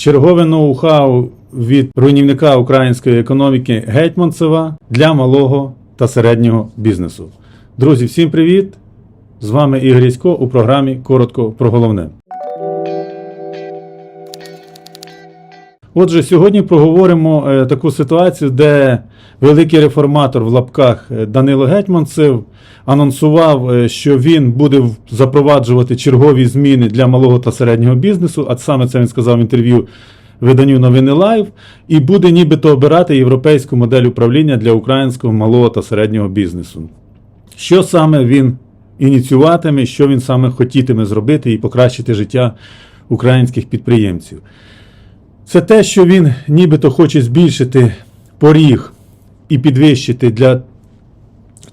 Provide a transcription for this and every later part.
Чергове ноу-хау від руйнівника української економіки Гетьманцева для малого та середнього бізнесу. Друзі, всім привіт! З вами Ігор Ісько у програмі Коротко про головне. Отже, сьогодні проговоримо е, таку ситуацію, де великий реформатор в лапках е, Данило Гетьманцев анонсував, е, що він буде запроваджувати чергові зміни для малого та середнього бізнесу, а саме це він сказав в інтерв'ю виданню новини Лайв, і буде нібито обирати європейську модель управління для українського малого та середнього бізнесу. Що саме він ініціюватиме, що він саме хотітиме зробити і покращити життя українських підприємців. Це те, що він нібито хоче збільшити поріг і підвищити для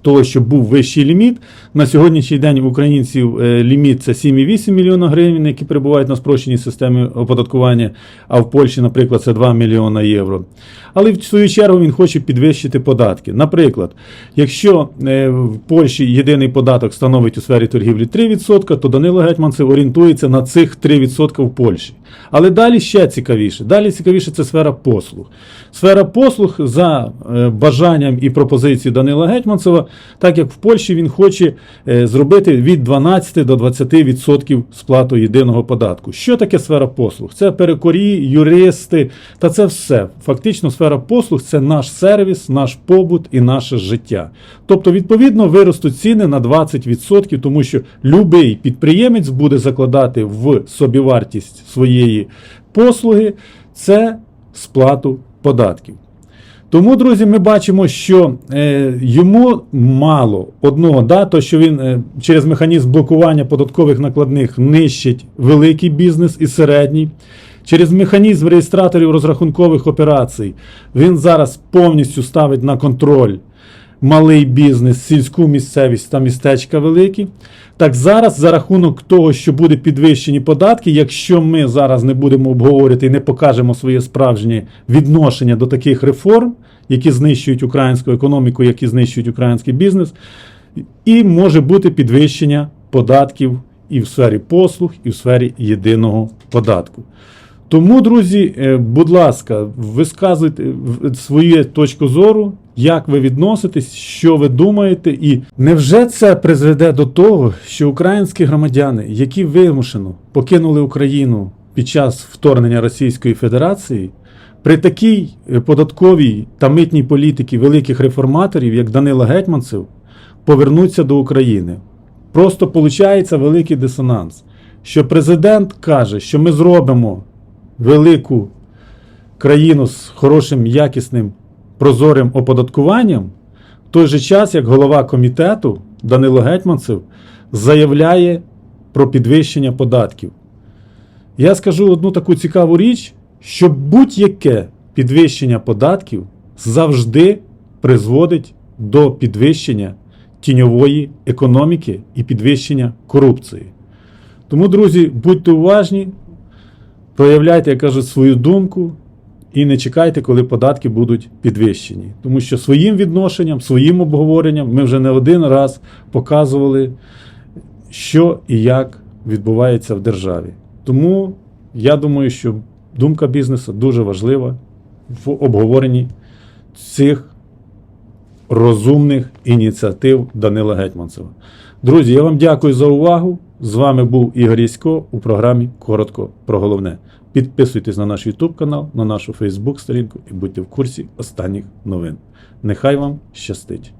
того, щоб був вищий ліміт. На сьогоднішній день українців е, ліміт це 7,8 мільйона гривень, які перебувають на спрощеній системі оподаткування, а в Польщі, наприклад, це 2 мільйона євро. Але в свою чергу він хоче підвищити податки. Наприклад, якщо е, в Польщі єдиний податок становить у сфері торгівлі 3%, то Данило Гетьманцев орієнтується на цих 3% в Польщі. Але далі ще цікавіше. Далі цікавіше це сфера послуг. Сфера послуг за е, бажанням і пропозицією Данила Гетьманцева, так як в Польщі він хоче е, зробити від 12 до 20% сплату єдиного податку. Що таке сфера послуг? Це перекорі, юристи, та це все. Фактично, сфера послуг це наш сервіс, наш побут і наше життя. Тобто, відповідно, виростуть ціни на 20%, тому що будь-який підприємець буде закладати в собівартість своєї послуги це сплату податків. Тому, друзі, ми бачимо, що е, йому мало одного, да, то що він е, через механізм блокування податкових накладних нищить великий бізнес і середній. Через механізм реєстраторів розрахункових операцій він зараз повністю ставить на контроль малий бізнес, сільську місцевість та містечка великі. Так зараз за рахунок того, що буде підвищені податки, якщо ми зараз не будемо обговорювати і не покажемо своє справжнє відношення до таких реформ, які знищують українську економіку, які знищують український бізнес, і може бути підвищення податків і в сфері послуг, і в сфері єдиного податку. Тому, друзі, е, будь ласка, висказуйте свою точку зору, як ви відноситесь, що ви думаєте, і невже це призведе до того, що українські громадяни, які вимушено покинули Україну під час вторгнення Російської Федерації, при такій е, податковій та митній політиці великих реформаторів, як Данила Гетьманцев, повернуться до України? Просто виходить великий дисонанс, що президент каже, що ми зробимо велику країну з хорошим, якісним, прозорим оподаткуванням, в той же час, як голова комітету Данило Гетьманцев заявляє про підвищення податків. Я скажу одну таку цікаву річ, що будь-яке підвищення податків завжди призводить до підвищення тіньової економіки і підвищення корупції. Тому, друзі, будьте уважні, проявляйте, як кажуть, свою думку і не чекайте, коли податки будуть підвищені. Тому що своїм відношенням, своїм обговоренням ми вже не один раз показували, що і як відбувається в державі. Тому я думаю, що думка бізнесу дуже важлива в обговоренні цих розумних ініціатив Данила Гетьманцева. Друзі, я вам дякую за увагу. З вами був Ігор Ясько у програмі Коротко про головне. Підписуйтесь на наш YouTube канал, на нашу Facebook сторінку і будьте в курсі останніх новин. Нехай вам щастить!